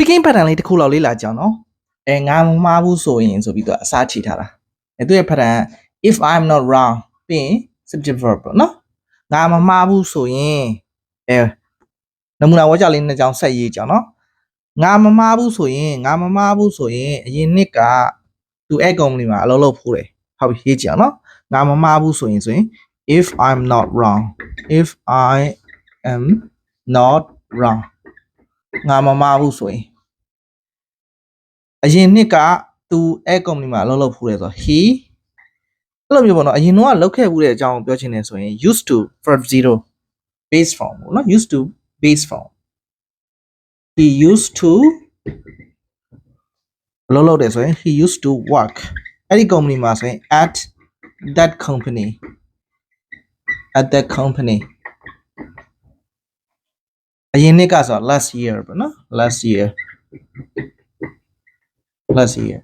speaking pattern လေးတစ်ခုလောက်လေ့လာကြအောင်နော်အဲငါမမှားဘူးဆိုရင်ဆိုပြီးတော့အစားချီထားတာအဲသူရဲ့ pattern if i'm not wrong ပြီးရင် subject verb ပေါ့နော်ငါမမှားဘူးဆိုရင်အဲနမူနာဝါကြလေးနှစ်ကြောင်းဆက်ရေးကြအောင်နော်ငါမမှားဘူးဆိုရင်ငါမမှားဘူးဆိုရင်အရင်နှစ်ကသူအဲ့ company မှာအလုပ်လုပ်ဖို့တယ်ဟုတ်ပြီရေးကြအောင်နော်ငါမမှားဘူးဆိုရင်ဆိုရင် if i'm not wrong if i am not wrong ငါမမှားဘူးဆိုရင်အရင်နှစ်ကသူအဲ company မှာအလုပ်လုပ်ဖူးတယ်ဆိုတော့ he အဲ့လိုမျိုးပေါ့နော်အရင်တော့လုပ်ခဲ့ဘူးတဲ့အကြောင်းကိုပြောချင်တယ်ဆိုရင် used to verb 0 base form ပေါ့နော် used to base form he used to အလုပ်လုပ်တယ်ဆိုရင် he used to work အဲ့ဒီ company မှာဆိုရင် at that company at that company အရင်နှစ်ကဆိုတော့ last year ပေါ့နော် last year last year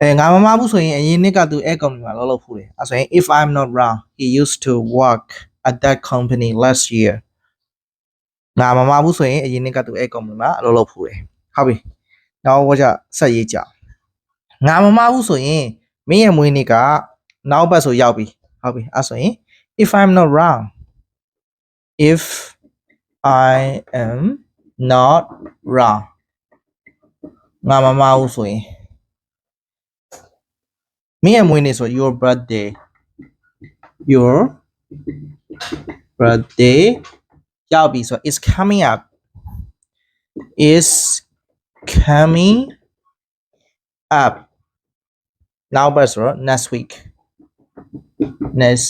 အဲငါမမဘူးဆိုရင်အရင်နှစ်ကသူ air company မှာလုပ်လို့ဖူးတယ်အဲဆိုရင် if i'm not wrong he used to work at that company last year ငါမမဘူးဆိုရင်အရင်နှစ်ကသူ air company မှာအလုပ်လုပ်ဖူးတယ်ဟုတ်ပြီနောက်ဝါကြဆက်ရေးကြငါမမဘူးဆိုရင်မင်းရဲ့မွေးနေ့ကနောက်ဘက်ဆိုရောက်ပြီဟုတ်ပြီအဲဆိုရင် if i'm not wrong if I am not wrong ငါမမဘူးဆိုရင်မင်းရဲ့မွေးနေ့ဆို your birthday your birthday ရောက်ပြီဆို is coming up is coming up now but ဆိုတော့ next week next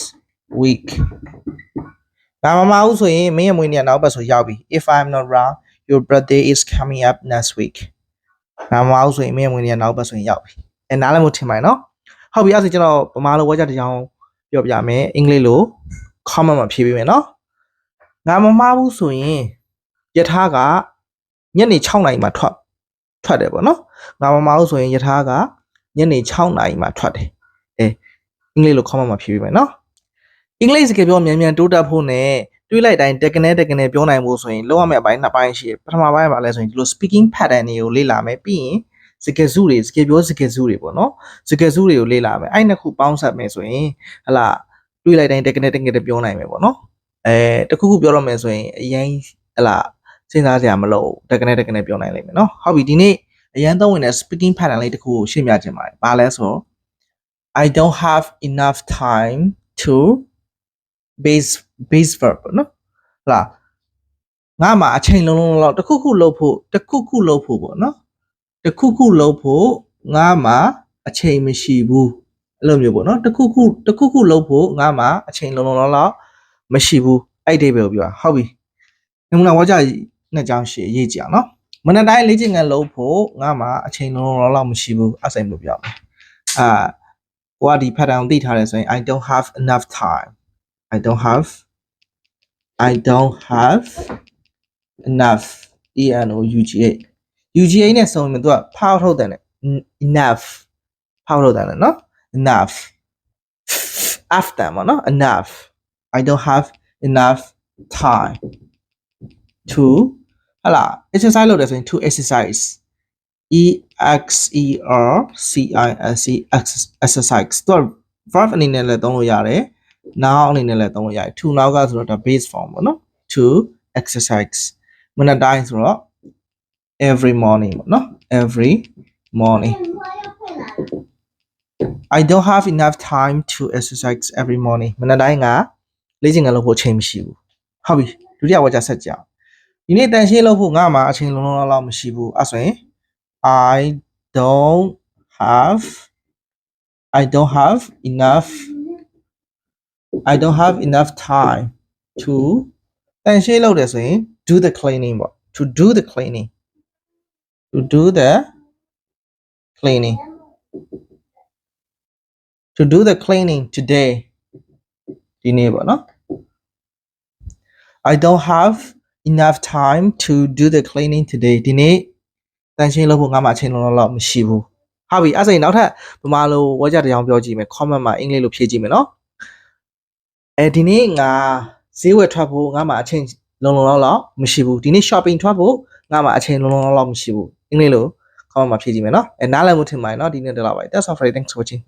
week ငါမမဘူးဆိုရင်မင်းရဲ့မွေးနေ့ကနောက်ပတ်ဆိုရောက်ပြီ if i'm not wrong your birthday is coming up next week ငါမမဘူးဆိုရင်မင်းရဲ့မွေးနေ့ကနောက်ပတ်ဆိုရင်ရောက်ပြီအဲနားလည်းမထင်ပါနဲ့နော်ဟုတ်ပြီအဲ့ဒါဆိုကျွန်တော်ဗမာလိုဝါကြတစ်ကြောင်းပြောပြမယ်အင်္ဂလိပ်လို comment မှာဖြေပေးမယ်နော်ငါမမဘူးဆိုရင်ယထာကညနေ6နာရီမှာထွက်ထွက်တယ်ပေါ့နော်ငါမမဘူးဆိုရင်ယထာကညနေ6နာရီမှာထွက်တယ်အဲအင်္ဂလိပ်လို comment မှာဖြေပေးမယ်နော် အင်္ဂလိပ်စကားပြောမြန်မြန်တိုးတက်ဖို့နဲ့တွေးလိုက်တိုင်းတက်ကနေတက်ကနေပြောနိုင်ဖို့ဆိုရင်လောက်ရမယ့်အပိုင်းနှစ်ပိုင်းရှိတယ်ပထမပိုင်းကဘာလဲဆိုရင်ဒီလို speaking pattern တွေကိုလေ့လာမယ်ပြီးရင်စကားစုတွေစကားပြောစကားစုတွေပေါ့နော်စကားစုတွေကိုလေ့လာမယ်အဲ့နှစ်ခုပေါင်းစပ်မယ်ဆိုရင်ဟလာတွေးလိုက်တိုင်းတက်ကနေတက်ကနေပြောနိုင်မယ်ပေါ့နော်အဲတခုခုပြောတော့မယ်ဆိုရင်အရင်ဟလာစဉ်းစားစရာမလိုတက်ကနေတက်ကနေပြောနိုင်လိမ့်မယ်နော်ဟုတ်ပြီဒီနေ့အရင်သုံးဝင်တဲ့ speaking pattern လေးတစ်ခုကိုရှင်းပြချင်ပါတယ်ဘာလဲဆိုတော့ I don't have enough time to base base verb ပေါ့နော်ဟုတ်လားငါမှာအချိန်လုံးလုံးလောက်တစ်ခုခုလုပ်ဖို့တစ်ခုခုလုပ်ဖို့ပေါ့နော်တစ်ခုခုလုပ်ဖို့ငါမှာအချိန်မရှိဘူးအဲ့လိုမျိုးပေါ့နော်တစ်ခုခုတစ်ခုခုလုပ်ဖို့ငါမှာအချိန်လုံးလုံးလောက်လောက်မရှိဘူးအဲ့ဒီပဲပြောဟုတ်ပြီနမူနာဝါကြနှစ်ကြောင်းရှေ့ရေးကြအောင်နော်မနက်တိုင်းလေ့ကျင့်ခန်းလုပ်ဖို့ငါမှာအချိန်လုံးလုံးလောက်မရှိဘူးအဲ့ဆိုင်လို့ပြောမယ်အာဟိုကဒီ pattern ကိုသိထားတယ်ဆိုရင် I don't have enough time I don't have I don't have enough E N O U G A U G A နဲ့စုံရင်သူကဖောက်ထုတ်တယ်နဲ့ enough ဖောက်ထုတ်တယ်နော် enough after မနော် enough I don't have enough time to ဟလာ exercise လုပ်တယ်ဆိုရင် to exercise E X E R C I S E exercise တော့ verb အနေနဲ့လည်းသုံးလို့ရတယ် now အနေနဲ့လည်းသုံးလို့ရတယ် to now ကဆိုတော့ဒါ base form ပေါ့နော် to exercise မနက်တိုင်းဆိုတော့ every morning ပေါ့နော် every morning I don't have enough time to exercise every morning မနက်တိုင်းကလေ့ကျင့်ခန်းလုပ်ဖို့အချိန်မရှိဘူးဟုတ်ပြီဒုတိယဝါကျဆက်ကြအောင်ဒီနေ့တန်ရှင်းလုပ်ဖို့ငါမှာအချိန်လုံးလုံးလောက်မရှိဘူးအဲ့ဆိုရင် I don't have I don't have enough I don't have enough time to တန်ရှင်းလုပ်တယ်ဆိုရင် do the cleaning ပေါ့ to do the cleaning to do the cleaning to do the cleaning today ဒီနေ့ပေါ့နော် I don't have enough time to do the cleaning today ဒီနေ့တန်ရှင်းလုပ်ဖို့ငါမှအချိန်လုံးလောက်မရှိဘူးဟုတ်ပြီအဲ့ဆိုရင်နောက်ထပ်ဗမာလိုဝါကြတရားပြောကြည့်မယ် comment မှာအင်္ဂလိပ်လိုဖြည့်ကြည့်မယ်နော် အဲဒီနေ့ငါဈေးဝယ်ထွက်ဖို့ငါမှအချိန်လုံလုံလောက်လောက်မရှိဘူးဒီနေ့ shopping ထွက်ဖို့ငါမှအချိန်လုံးလုံးလောက်မရှိဘူးအင်္ဂလိပ်လို comment မှာဖြည့်ကြည့်မယ်နော်အဲနားလည်မှုထင်ပါတယ်နော်ဒီနေ့တော့လောက်ပါ That's all for today thanks for watching